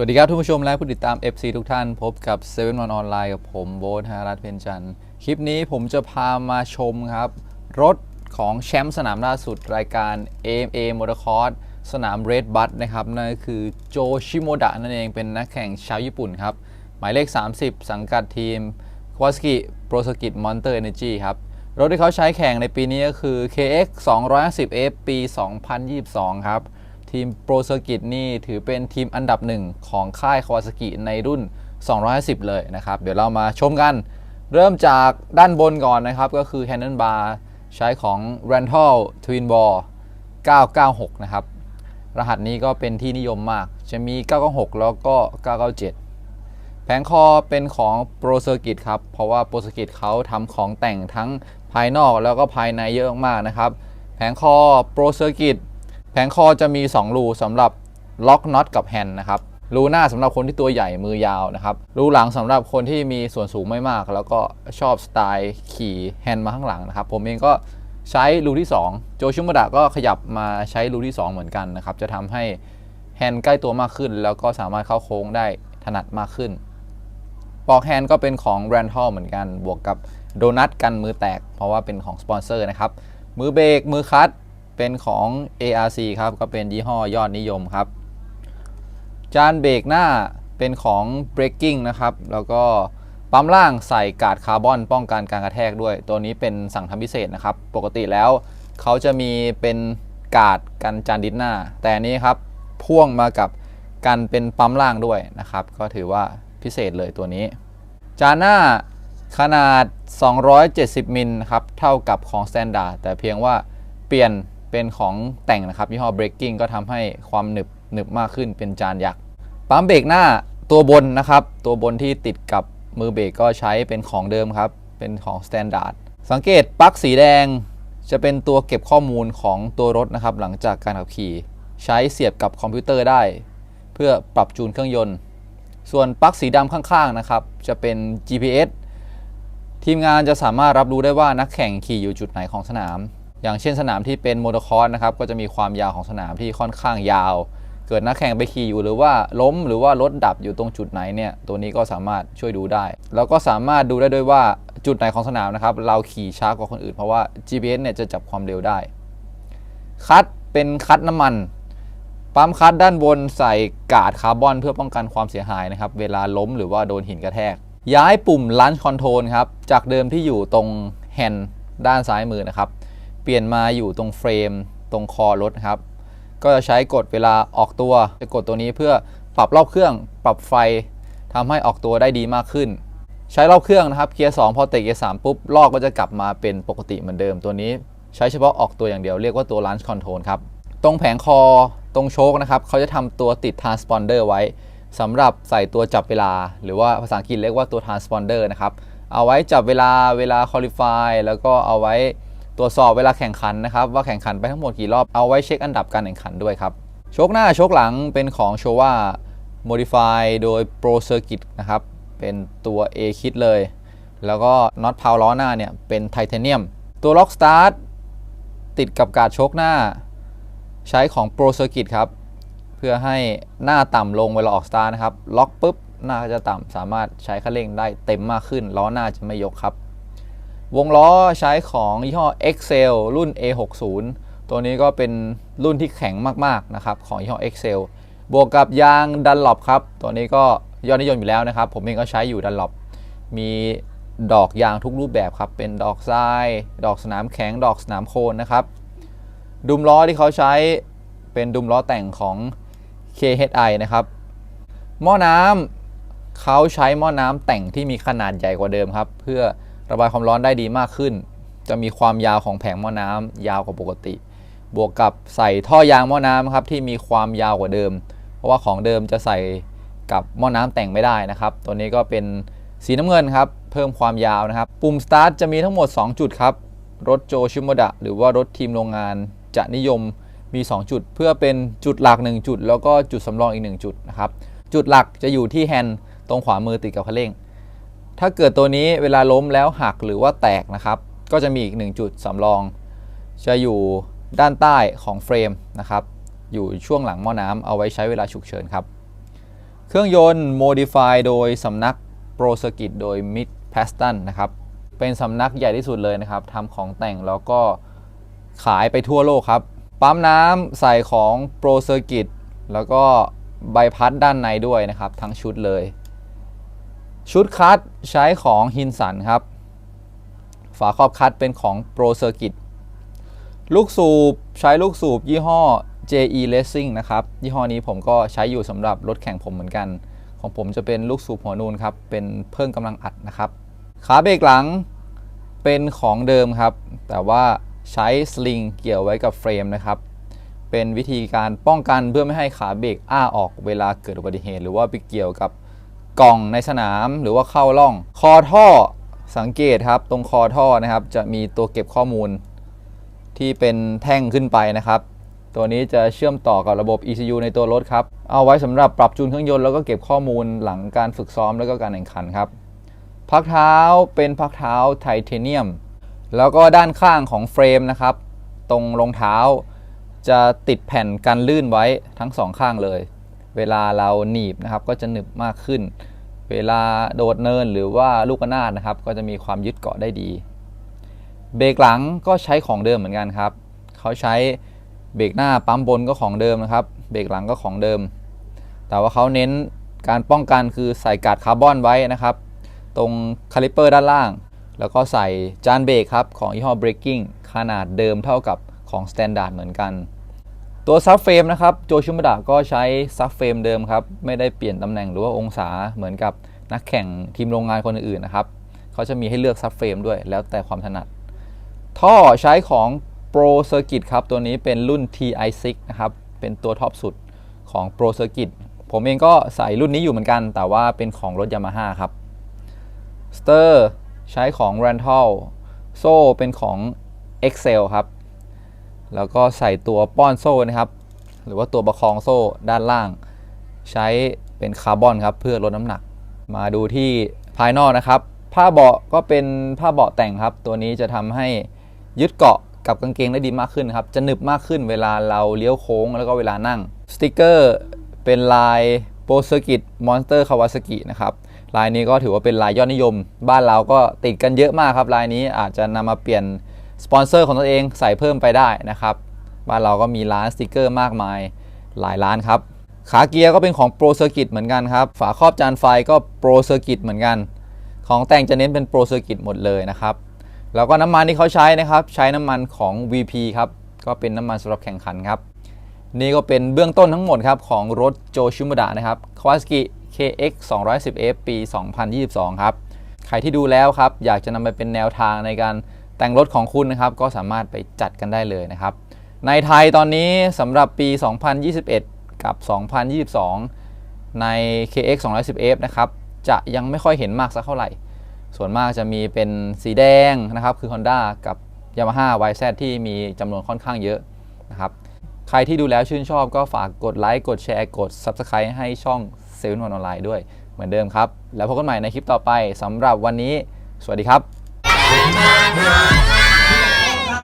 วัสดีครับทุกผู้ชมและผู้ติดตาม FC ทุกท่านพบกับ7 One ออนไลน์กับผมโบ๊ทธารัตเพนจันทร์คลิปนี้ผมจะพามาชมครับ รถของแชมป์สนามล่าสุดรายการ AMA Motocross สนาม Red b u t นะครับ นั่นคือโจชิโมดะนั่นเองเป็นนักแข่งชาวญี่ปุ่นครับ หมายเลข 30 สังกัดทีม k w a s k i Pro Circuit Monster Energy ครับ รถที่เขาใช้แข่งในปีนี้ก็คือ KX 250F ปี 2022 ครับ ทีม Pro Circuit นี่ถือเป็นทีมอันดับหนึ่งของค่าย Kawasaki ในรุ่น 250 เลยนะครับ เดี๋ยวเรามาชมกัน เริ่มจากด้านบนก่อนนะครับ ก็คือ Handlebar ใช้ของ Rental Twin Ball 996 นะครับ รหัสนี้ก็เป็นที่นิยมมาก จะมี 996 แล้วก็ 997 แผงคอเป็นของ Pro Circuit ครับ เพราะว่า Pro Circuit เขาทำของแต่งทั้งภายนอกแล้วก็ภายในเยอะมากนะครับ แผงคอ Pro Circuit แผงคอจะมี 2 รูสำหรับล็อกน็อตกับแฮนด์นะครับรูหน้าสำหรับคนที่ตัวใหญ่มือยาวนะครับรูหลังสำหรับคนที่มีส่วนสูงไม่มาก แล้วก็ชอบสไตล์ขี่แฮนด์มาข้างหลังนะครับ ผมเองก็ใช้รูที่ 2 โจชิมดะก็ขยับมาใช้รูที่ 2 เหมือนกันนะครับ จะทำให้แฮนด์ใกล้ตัวมากขึ้น แล้วก็สามารถเข้าโค้งได้ถนัดมากขึ้นปลอกแฮนด์ก็เป็นของ r a n t a l เหมือนกัน บวกกับโดนัทกันมือแตก เพราะว่าเป็นของสปอนเซอร์นะครับ มือเบรกมือคัต เป็นของ ARC ครับ ก็เป็นยี่ห้อยอดนิยมครับ จานเบรกหน้าเป็นของ Breaking นะครับ แล้วก็ปั๊มล่างใส่กาดคาร์บอนป้องกันการกระแทกด้วย ตัวนี้เป็นสั่งทำพิเศษนะครับ ปกติแล้วเขาจะมีเป็นกาดกันจานดินหน้า แต่นี้ครับพ่วงมากับกันเป็นปั๊มล่างด้วยนะครับ ก็ถือว่าพิเศษเลยตัวนี้ จานหน้าขนาด 270 มิลครับ เท่ากับของ Standard แต่เพียงว่าเปลี่ยน เป็นของแต่งนะครับยี่ห้อ Breaking ก็ทำให้ความหนึบหนึบมากขึ้นเป็นจานยักษ์ปั๊มเบรกหน้าตัวบนนะครับ ตัวบนที่ติดกับมือเบรกก็ใช้เป็นของเดิมครับ เป็นของ Standard สังเกตปลั๊กสีแดง จะเป็นตัวเก็บข้อมูลของตัวรถนะครับ หลังจากการขับขี่ ใช้เสียบกับคอมพิวเตอร์ได้ เพื่อปรับจูนเครื่องยนต์ ส่วนปลั๊กสีดำข้างๆนะครับ จะเป็น GPS ทีมงานจะสามารถรับรู้ได้ว่านักแข่งขี่อยู่จุดไหนของสนาม อย่างเช่นสนามที่เป็นโมโตคอร์สนะครับก็จะมีความยาวของสนามที่ค่อนข้างยาว เกิดนักแข่งไปขี่อยู่หรือว่าล้มหรือว่ารถดับอยู่ตรงจุดไหนเนี่ยตัวนี้ก็สามารถช่วยดูได้ แล้วก็สามารถดูได้ด้วยว่าจุดไหนของสนามนะครับเราขี่ช้ากว่าคนอื่นเพราะว่า GPS เนี่ยจะจับความเร็วได้ คัดเป็นคัดน้ำมันปั๊มคัดด้านบนใส่กาดคาร์บอนเพื่อป้องกันความเสียหายนะครับเวลาล้มหรือว่าโดนหินกระแทก ย้ายปุ่มลันช์คอนโทรลครับจากเดิมที่อยู่ตรงแฮนด์ด้านซ้ายมือนะครับ ปลี่ยนมาอยู่ตรงเฟรมตรงคอรถครับ ก็จะใช้กดเวลาออกตัว จะกดตัวนี้เพื่อปรับรอบเครื่อง ปรับไฟทำให้ออกตัวได้ดีมากขึ้น ใช้รอบเครื่องนะครับเกียร์2พอเตะเกียร์3ปุ๊บลอกก็จะกลับมาเป็นปกติเหมือนเดิมตัวนี้ ใช้เฉพาะออกตัวอย่างเดียวเรียกว่าตัว launch control ครับตรงแผงคอตรงโชคนะครับเขาจะทำตัวติด transponder ไว้สำหรับใส่ตัวจับเวลา หรือว่าภาษาอังกฤษเรียกว่าตัว transponder นะครับเอาไว้จับเวลาเวลา qualify แล้วก็เอาไว้ ตรวจสอบเวลาแข่งขันนะครับว่าแข่งขันไปทั้งหมดกี่รอบเอาไว้เช็คอันดับการแข่งขันด้วยครับโชคหน้าโชคหลังเป็นของโชว่า modify โดย Pro Circuit นะครับ เป็นตัว A คิดเลย แล้วก็น็อตพาวล้อหน้าเนี่ย เป็นไทเทเนียม ตัวล็อกสตาร์ทติดกับการโชคหน้า ใช้ของ Pro Circuit ครับ เพื่อให้หน้าต่ำลงเวลาออกสตาร์ทนะครับ ล็อกปุ๊บ หน้าจะต่ำสามารถใช้คันเร่งได้เต็มมากขึ้น ล้อหน้าจะไม่ยกครับ วงล้อใช้ของยี่ห้อ Excel รุ่น A60 ตัวนี้ก็เป็นรุ่นที่แข็งมากๆนะครับของยี่ห้อ Excel บวกกับยางดันหลบครับ ตัวนี้ก็ยอดนิยมอยู่แล้วนะครับ ผมเองก็ใช้อยู่ดันหลบมีดอกยางทุกรูปแบบครับ เป็นดอกทราย ดอกสนามแข็ง ดอกสนามโคนนะครับ ดุมล้อที่เขาใช้เป็นดุมล้อแต่งของ KHI นะครับ หม้อน้ำเขาใช้หม้อน้ำแต่งที่มีขนาดใหญ่กว่าเดิมครับ เพื่อ ระบายความร้อนได้ดีมากขึ้น จะมีความยาวของแผงหม้อน้ำยาวกว่าปกติ บวกกับใส่ท่อยางหม้อน้ำครับที่มีความยาวกว่าเดิม เพราะว่าของเดิมจะใส่กับหม้อน้ำแต่งไม่ได้นะครับ ตัวนี้ก็เป็นสีน้ำเงินครับ เพิ่มความยาวนะครับ ปุ่มสตาร์ทจะมีทั้งหมด 2 จุดครับ รถโจชิโมดะหรือว่ารถทีมโรงงานจะนิยมมี 2 จุด เพื่อเป็นจุดหลัก 1 จุด แล้วก็จุดสำรองอีก 1 จุดนะครับ จุดหลักจะอยู่ที่แฮนด์ตรงขวามือติดกับคันเร่ง ถ้าเกิดตัวนี้เวลาล้มแล้วหักหรือว่าแตกนะครับ ก็จะมีอีก 1 จุดสำรอง จะอยู่ด้านใต้ของเฟรมนะครับ อยู่ช่วงหลังหม้อน้ำเอาไว้ใช้เวลาฉุกเฉินครับ เครื่องยนต์ Modify โดยสำนัก Pro Circuit โดย Mid Paston นะครับ เป็นสำนักใหญ่ที่สุดเลยนะครับทำของแต่งแล้วก็ขายไปทั่วโลกครับ ปั๊มน้ำใส่ของ Pro Circuit แล้วก็ใบพัดด้านในด้วยนะครับ ทั้งชุดเลย ชุดคัดใช้ของฮินสันครับ ฝาครอบคัดเป็นของ Pro Circuit ลูกสูบใช้ลูกสูบยี่ห้อ JE Racing นะครับ ยี่ห้อนี้ผมก็ใช้อยู่สำหรับรถแข่งผมเหมือนกัน ของผมจะเป็นลูกสูบหัวนูนครับ เป็นเพิ่มกำลังอัดนะครับ ขาเบรกหลังเป็นของเดิมครับ แต่ว่าใช้สลิงเกี่ยวไว้กับเฟรมนะครับ เป็นวิธีการป้องกันเพื่อไม่ให้ขาเบรกอ้าออกเวลาเกิดอุบัติเหตุ หรือว่าไปเกี่ยวกับ กล่องในสนามหรือว่าเข้าร่อง คอท่อสังเกตครับ ตรงคอท่อนะครับ จะมีตัวเก็บข้อมูล ที่เป็นแท่งขึ้นไปนะครับ ตัวนี้จะเชื่อมต่อกับระบบ ECU ในตัวรถครับ เอาไว้สำหรับปรับจูนเครื่องยนต์แล้วก็เก็บข้อมูลหลังการฝึกซ้อมแล้วก็การแข่งขันครับพักเท้าเป็นพักเท้าไทเทเนียม แล้วก็ด้านข้างของเฟรมนะครับ ตรงรองเท้าจะติดแผ่นกันลื่นไว้ทั้งสองข้างเลย เวลาเราหนีบนะครับก็จะหนึบมากขึ้น เวลาโดดเนินหรือว่าลูกระนาดนะครับ ก็จะมีความยึดเกาะได้ดี เบรกหลังก็ใช้ของเดิมเหมือนกันครับ เขาใช้เบรกหน้าปั๊มบนก็ของเดิมนะครับ เบรกหลังก็ของเดิม แต่ว่าเขาเน้นการป้องกันคือใส่กาดคาร์บอนไว้นะครับ ตรงคาลิปเปอร์ด้านล่าง แล้วก็ใส่จานเบรกครับของยี่ห้อ Breaking ขนาดเดิมเท่ากับของ Standard เหมือนกัน ตัวซับเฟรมนะครับโจชิมดะก็ใช้ซับเฟรมเดิมครับ ไม่ได้เปลี่ยนตำแหน่งหรือว่าองศาเหมือนกับนักแข่งทีมโรงงานคนอื่นๆนะครับเขาจะมีให้เลือกซับเฟรมด้วย แล้วแต่ความถนัด ท่อใช้ของ Pro Circuit ครับ ตัวนี้เป็นรุ่น TI6 นะครับ เป็นตัวท็อปสุดของ Pro Circuit ผมเองก็ใส่รุ่นนี้อยู่เหมือนกัน แต่ว่าเป็นของรถ Yamaha ครับสเตอร์ใช้ของ r a n t a l โซ่เป็นของ Excel ครับ แล้วก็ใส่ตัวป้อนโซ่นะครับ หรือว่าตัวประคองโซ่ด้านล่าง ใช้เป็นคาร์บอนครับเพื่อลดน้ำหนัก มาดูที่ภายนอกนะครับ ผ้าเบาะก็เป็นผ้าเบาะแต่งครับ ตัวนี้จะทำให้ยึดเกาะกับกางเกงได้ดีมากขึ้นครับ จะหนึบมากขึ้นเวลาเราเลี้ยวโค้งแล้วก็เวลานั่ง สติกเกอร์เป็นลายโปรเซอร์กิตมอนสเตอร์คาวาซกินะครับ ลายนี้ก็ถือว่าเป็นลายยอดนิยม บ้านเราก็ติดกันเยอะมากครับ ลายนี้อาจจะนำมาเปลี่ยน สปอนเซอร์ของตัวเองใส่เพิ่มไปได้นะครับบ้านเราก็มีร้านสติกเกอร์มากมายหลายร้านครับ ขาเกียร์ก็เป็นของโปรเซอร์กิตเหมือนกันครับ ฝาครอบจานไฟก็โปรเซอร์กิตเหมือนกัน ของแต่งจะเน้นเป็นโปรเซอร์กิตหมดเลยนะครับ แล้วก็น้ำมันที่เขาใช้นะครับ ใช้น้ำมันของ VP ครับ ก็เป็นน้ำมันสำหรับแข่งขันครับ นี่ก็เป็นเบื้องต้นทั้งหมดครับของรถโจชิมดะนะครับ Kawasaki KX 210F ปี 2022 ครับ ใครที่ดูแล้วครับ อยากจะนำไปเป็นแนวทางในการ แต่งรถของคุณนะครับก็สามารถไปจัดกันได้เลยนะครับ ในไทยตอนนี้สำหรับปี 2021 กับ 2022 ใน KX 210F นะครับจะยังไม่ค่อยเห็นมากสักเท่าไหร่ ส่วนมากจะมีเป็นสีแดงนะครับคือ Honda กับ Yamaha YZ ที่มีจำนวนค่อนข้างเยอะนะครับใครที่ดูแล้วชื่นชอบก็ฝากกดไลค์กดแชร์กด Subscribe ให้ช่อง7 1 1ออนไลน์ด้วยเหมือนเดิมครับ แล้วพบกันใหม่ในคลิปต่อไปสำหรับวันนี้ สวัสดีครับ